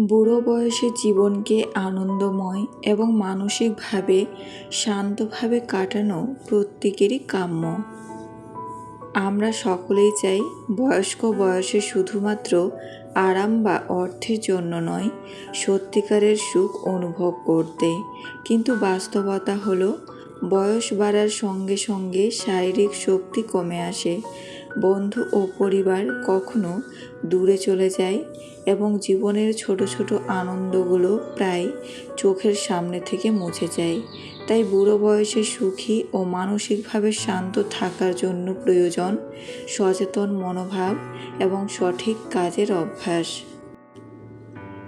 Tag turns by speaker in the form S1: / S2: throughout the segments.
S1: বুড়ো বয়সে জীবনকে আনন্দময় এবং মানসিকভাবে শান্তভাবে কাটানো প্রত্যেকেরই কাম্য। আমরা সকলেই চাই বয়স্ক বয়সে শুধুমাত্র আরাম বা অর্থের জন্য নয়, সত্যিকারের সুখ অনুভব করতে। কিন্তু বাস্তবতা হলো, বয়স বাড়ার সঙ্গে সঙ্গে শারীরিক শক্তি কমে আসে। বন্ধু ও পরিবার কখনো দূরে চলে যায় এবং জীবনের ছোট ছোট আনন্দগুলো প্রায় চোখের সামনে থেকে মুছে যায়। তাই বুড়ো বয়সে সুখী ও মানসিকভাবে শান্ত থাকার জন্য প্রয়োজন সচেতন মনোভাব এবং সঠিক কাজের অভ্যাস।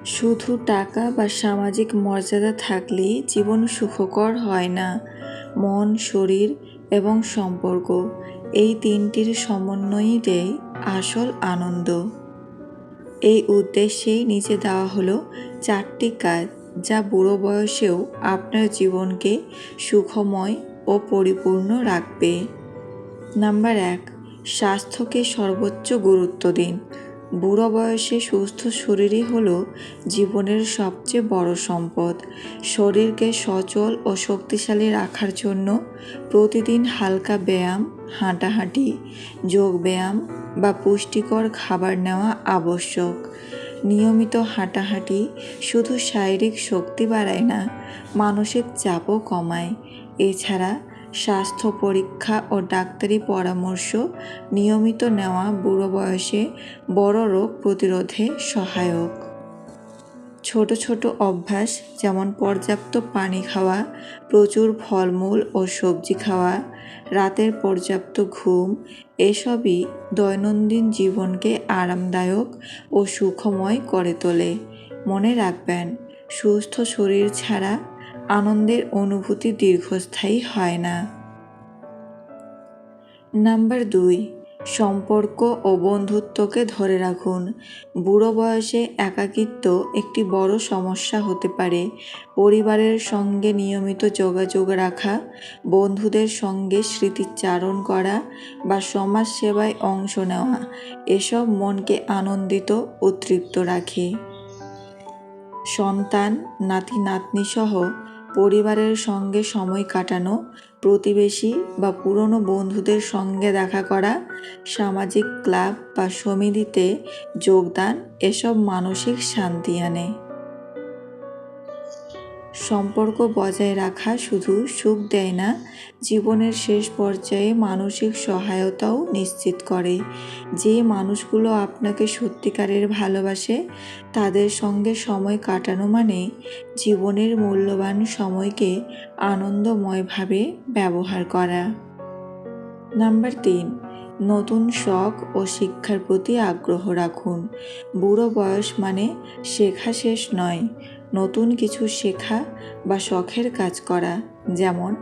S1: শুধু টাকা বা সামাজিক মর্যাদা থাকলেই জীবন সুখকর হয় না। মন, শরীর এবং সম্পর্ক এই তিনটির সমন্বয়ই দেয় আসল আনন্দ। এই উদ্দেশ্যেই নিচে দেওয়া হলো চারটি কাজ যা বুড়ো বয়সেও আপনার জীবনকে সুখময় ও পরিপূর্ণ রাখবে। নাম্বার এক, স্বাস্থ্যকে সর্বোচ্চ গুরুত্ব দিন। বুড়ো বয়সে সুস্থ শরীরই হলো জীবনের সবচেয়ে বড় সম্পদ। শরীরকে সচল ও শক্তিশালী রাখার জন্য প্রতিদিন হালকা ব্যায়াম, হাঁটাহাঁটি, যোগ ব্যায়াম বা পুষ্টিকর খাবার নেওয়া আবশ্যক। নিয়মিত হাঁটাহাঁটি শুধু শারীরিক শক্তি বাড়ায় না, মানসিক চাপও কমায়। এছাড়া স্বাস্থ্য পরীক্ষা ও ডাক্তারি পরামর্শ নিয়মিত নেওয়া বুড়ো বয়সে বড় রোগ প্রতিরোধে সহায়ক। ছোট ছোট অভ্যাস যেমন পর্যাপ্ত পানি খাওয়া, প্রচুর ফলমূল ও সবজি খাওয়া, রাতের পর্যাপ্ত ঘুম, এসবই দৈনন্দিন জীবনকে আরামদায়ক ও সুখময় করে তোলে। মনে রাখবেন, সুস্থ শরীর ছাড়া আনন্দের অনুভূতি দীর্ঘস্থায়ী হয় না। নাম্বার দুই, সম্পর্ক ও বন্ধুত্বকে ধরে রাখুন। বুড়ো বয়সে একাকিত্ব একটি বড় সমস্যা হতে পারে। পরিবারের সঙ্গে নিয়মিত যোগাযোগ রাখা, বন্ধুদের সঙ্গে স্মৃতিচারণ করা বা সমাজ সেবায় অংশ নেওয়া, এসব মনকে আনন্দিত ও তৃপ্ত রাখে। সন্তান নাতি নাতনি সহ পরিবারের সঙ্গে সময় কাটানো, প্রতিবেশী বা পুরনো বন্ধুদের সঙ্গে দেখা করা, সামাজিক ক্লাব বা সমিতিতে যোগদান, এসব মানসিক শান্তি আনে। সম্পর্ক বজায় রাখা শুধু সুখ দেয় না, জীবনের শেষ পর্যায়ে মানসিক সহায়তাও নিশ্চিত করে। যে মানুষগুলো আপনাকে সত্যিকারের ভালোবাসে, তাদের সঙ্গে সময় কাটানো মানে জীবনের মূল্যবান সময়কে আনন্দময়ভাবে ব্যবহার করা। নাম্বার তিন, নতুন শখ ও শিক্ষার প্রতি আগ্রহ রাখুন। বুড়ো বয়স মানে শেখা শেষ নয়। নতুন কিছু শেখা বা শখের কাজ করা, যেমন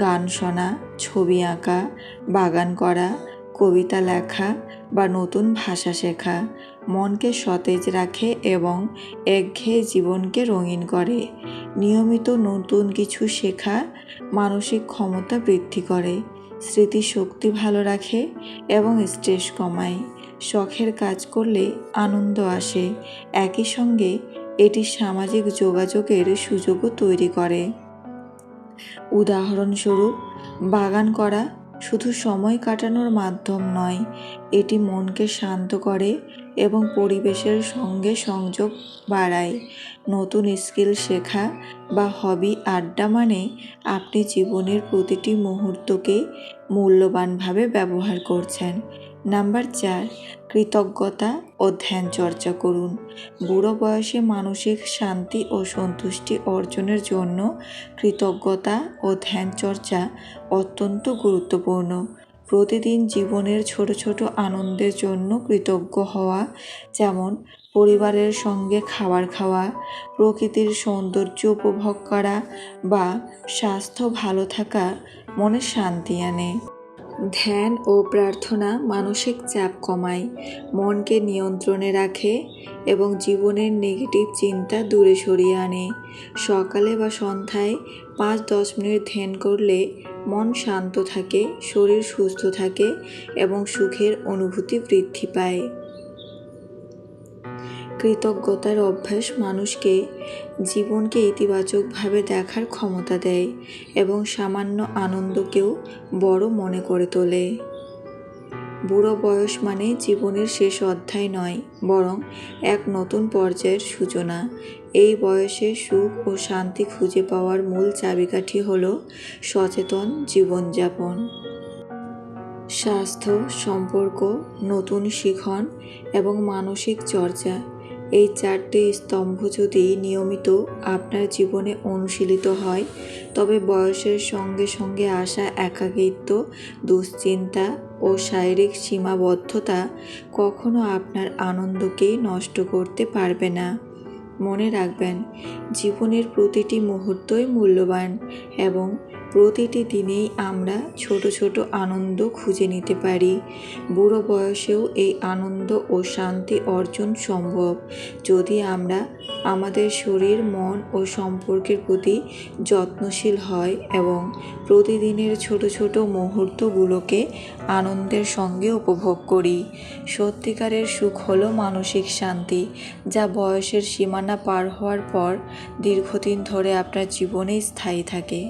S1: গান শোনা, ছবি আঁকা, বাগান করা, কবিতা লেখা বা নতুন ভাষা শেখা, মনকে সতেজ রাখে এবং একঘেয়ে জীবনকে রঙিন করে। নিয়মিত নতুন কিছু শেখা মানসিক ক্ষমতা বৃদ্ধি করে, স্মৃতিশক্তি ভালো রাখে এবং স্ট্রেস কমায়। শখের কাজ করলে আনন্দ আসে। একই সঙ্গে এটি সামাজিক যোগাযোগের সুযোগও তৈরি করে। উদাহরণস্বরূপ, বাগান করা শুধু সময় কাটানোর মাধ্যম নয়, এটি মনকে শান্ত করে এবং পরিবেশের সঙ্গে সংযোগ বাড়ায়। নতুন স্কিল শেখা বা হবি আড্ডা মানে আপনি জীবনের প্রতিটি মুহূর্তকে মূল্যবানভাবে ব্যবহার করছেন। নাম্বার চার, কৃতজ্ঞতা ও ধ্যান চর্চা করুন। বুড়ো বয়সে মানসিক শান্তি ও সন্তুষ্টি অর্জনের জন্য কৃতজ্ঞতা ও ধ্যান চর্চা অত্যন্ত গুরুত্বপূর্ণ। প্রতিদিন জীবনের ছোট ছোট আনন্দের জন্য কৃতজ্ঞ হওয়া, যেমন পরিবারের সঙ্গে খাবার খাওয়া, প্রকৃতির সৌন্দর্য উপভোগ করা বা স্বাস্থ্য ভালো থাকা মনে শান্তি আনে। ধ্যান ও প্রার্থনা মানসিক চাপ কমায়, মনকে নিয়ন্ত্রণে রাখে এবং জীবনের নেগেটিভ চিন্তা দূরে সরিয়ে আনে। সকালে বা সন্ধ্যায় পাঁচ দশ মিনিট ধ্যান করলে মন শান্ত থাকে, শরীর সুস্থ থাকে এবং সুখের অনুভূতি বৃদ্ধি পায়। কৃতজ্ঞতার অভ্যাস মানুষকে জীবনকে ইতিবাচকভাবে দেখার ক্ষমতা দেয় এবং সামান্য আনন্দকেও বড় মনে করে তোলে। বুড়ো বয়স মানে জীবনের শেষ অধ্যায় নয়, বরং এক নতুন পর্যায়ের সূচনা। এই বয়সে সুখ ও শান্তি খুঁজে পাওয়ার মূল চাবিকাঠি হল সচেতন জীবনযাপন। স্বাস্থ্য, সম্পর্ক, নতুন শিখন এবং মানসিক চর্চা এই চারটি স্তম্ভ যদি নিয়মিত আপনার জীবনে অনুশীলিত হয়, তবে বয়সের সঙ্গে সঙ্গে আসা একাকিত্ব, দুশ্চিন্তা ও শারীরিক সীমাবদ্ধতা কখনো আপনার আনন্দকে নষ্ট করতে পারবে না। মনে রাখবেন, জীবনের প্রতিটি মুহূর্তই মূল্যবান এবং প্রতিটি দিনেই আমরা ছোট ছোট আনন্দ খুঁজে নিতে পারি। বুড়ো বয়সেও এই আনন্দ ও শান্তি অর্জন সম্ভব। যদি আমরা আমাদের শরীর, মন ও সম্পর্কের প্রতি যত্নশীল হয় এবং প্রতিদিনের ছোট ছোট মুহূর্তগুলোকে আনন্দের সঙ্গে উপভোগ করি। সত্যিকারের সুখ হলো মানসিক শান্তি, যা বয়সের সীমানা পার হওয়ার পর দীর্ঘদিন ধরে আপনার জীবনে স্থায়ী থাকে।